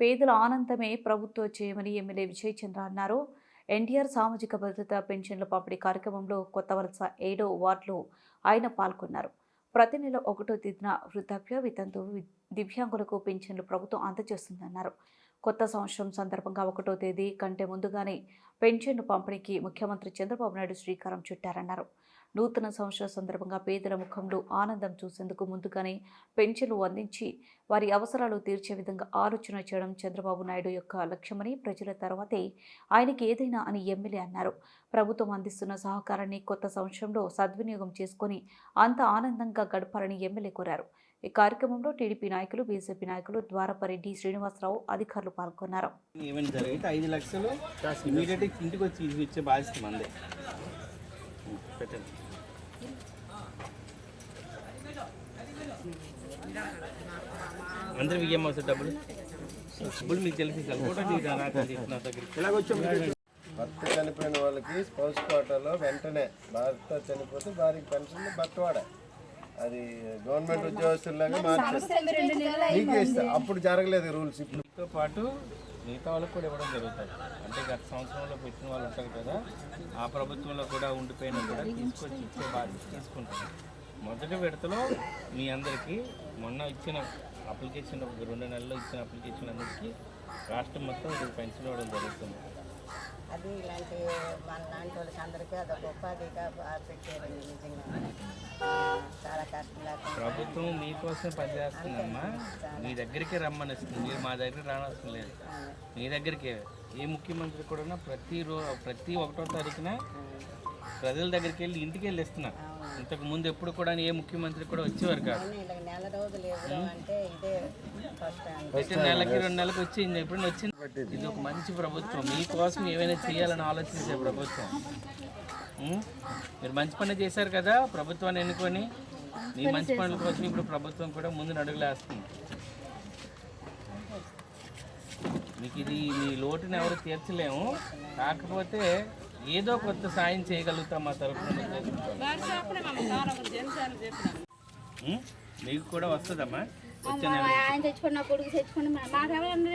పేదల ఆనందమే ప్రభుత్వ చేయమని ఎమ్మెల్యే విజయ్ చంద్ర అన్నారు. ఎన్టీఆర్ సామాజిక భద్రత పెన్షన్ల పంపిణీ కార్యక్రమంలో కొత్త వలస ఏడో వార్డులో ఆయన పాల్గొన్నారు. ప్రతి నెల ఒకటో తేదీన వృద్ధాప్య వితంతు దివ్యాంగులకు పెన్షన్లు ప్రభుత్వం అందజేస్తుందన్నారు. కొత్త సంవత్సరం సందర్భంగా ఒకటో తేదీ కంటే ముందుగానే పెన్షన్లు పంపిణీకి ముఖ్యమంత్రి చంద్రబాబు నాయుడు శ్రీకారం చుట్టారన్నారు. నూతన సంవత్సర సందర్భంగా పేదల ముఖంలో ఆనందం చూసేందుకు ముందుగానే పెన్షన్లు అందించి వారి అవసరాలు తీర్చే విధంగా ఆలోచన చేయడం చంద్రబాబు నాయుడు యొక్క లక్ష్యమని ప్రజల తర్వాతే ఆయనకి ఏదైనా అని ఎమ్మెల్యే అన్నారు. ప్రభుత్వం అందిస్తున్న సహకారాన్ని కొత్త సంవత్సరంలో సద్వినియోగం చేసుకొని అంత ఆనందంగా గడపాలని ఎమ్మెల్యే కోరారు. ఈ కార్యక్రమంలో టీడీపీ నాయకులు బీజేపీ నాయకులు ద్వారపరెడ్డి శ్రీనివాసరావు అధికారులు పాల్గొన్నారు. ఏమైనా జరిగితే ఐదు లక్షలు ఇమీడియట్ ఇంటికి వచ్చి ఇచ్చే బాధ్యత పెట్టండి. అందరికి ఇయ్యమ్మ వస్తుంది డబ్బులు? డబ్బులు మీకు తెలిసి ఫోటో భర్త చనిపోయిన వాళ్ళకి స్పౌస్ కోటాలో వెంటనే భర్త చనిపోతే వారికి పెన్షన్ భర్త వాడ. అది గవర్నమెంట్ ఉద్యోగస్తులాగా మార్చారు ఇస్తా అప్పుడు జరగలేదు రూల్స్ ఇప్పుడు. పాటు మిగతా వాళ్ళకి కూడా ఇవ్వడం జరుగుతుంది. అంటే గత సంవత్సరంలో పెట్టిన వాళ్ళు ఉంటారు కదా ఆ ప్రభుత్వంలో కూడా ఉండిపోయిన కూడా తీసుకొచ్చి ఇచ్చే బాధ్యత తీసుకుంటాం మొదటి విడతలో మీ అందరికీ మొన్న ఇచ్చిన అప్లికేషన్ ఒక రెండు నెలల్లో ఇచ్చిన అప్లికేషన్ అందరికీ రాష్ట్రం మొత్తం ఇది పెన్షన్ ఇవ్వడం జరుగుతుంది. అది ఇలాంటి మన లాంటి వాళ్ళకి అందరికీ అదొక ఉపాధిగా పెట్టారండి నిజంగా. ప్రభుత్వం మీకోసం పనిచేస్తుందమ్మా మీ దగ్గరికి రమ్మనిస్తుంది మీరు మా దగ్గర రానవసరం లేదు. మీ దగ్గరికే. ఏ ముఖ్యమంత్రి కూడా ప్రతి రో ప్రతి ఒకటో తారీఖున ప్రజల దగ్గరికి వెళ్ళి ఇంటికి వెళ్ళి ఇస్తున్నారు ఇంతకు ముందు ఎప్పుడు కూడా ఏ ముఖ్యమంత్రి కూడా వచ్చేవారు కాదు. ప్రతి నెలకి రెండు నెలలకు వచ్చింది ఎప్పుడైనా వచ్చింది? ఇది ఒక మంచి ప్రభుత్వం. మీకోసం ఏమైనా చేయాలని ఆలోచించే ప్రభుత్వం? మీరు మంచి పని చేశారు కదా ప్రభుత్వాన్ని ఎన్నుకొని. మీ మంచి పనుల కోసం ఇప్పుడు ప్రభుత్వం కూడా ముందు అడుగులేస్తుంది మీకు ఇది మీ లోటుని ఎవరు తీర్చలేము. కాకపోతే ఏదో కొత్త సాయం చేయగలుగుతాం మా తరఫున? మీకు కూడా వస్తుందమ్మా. ఆయన తెచ్చుకున్న కొడుకు తెచ్చుకుని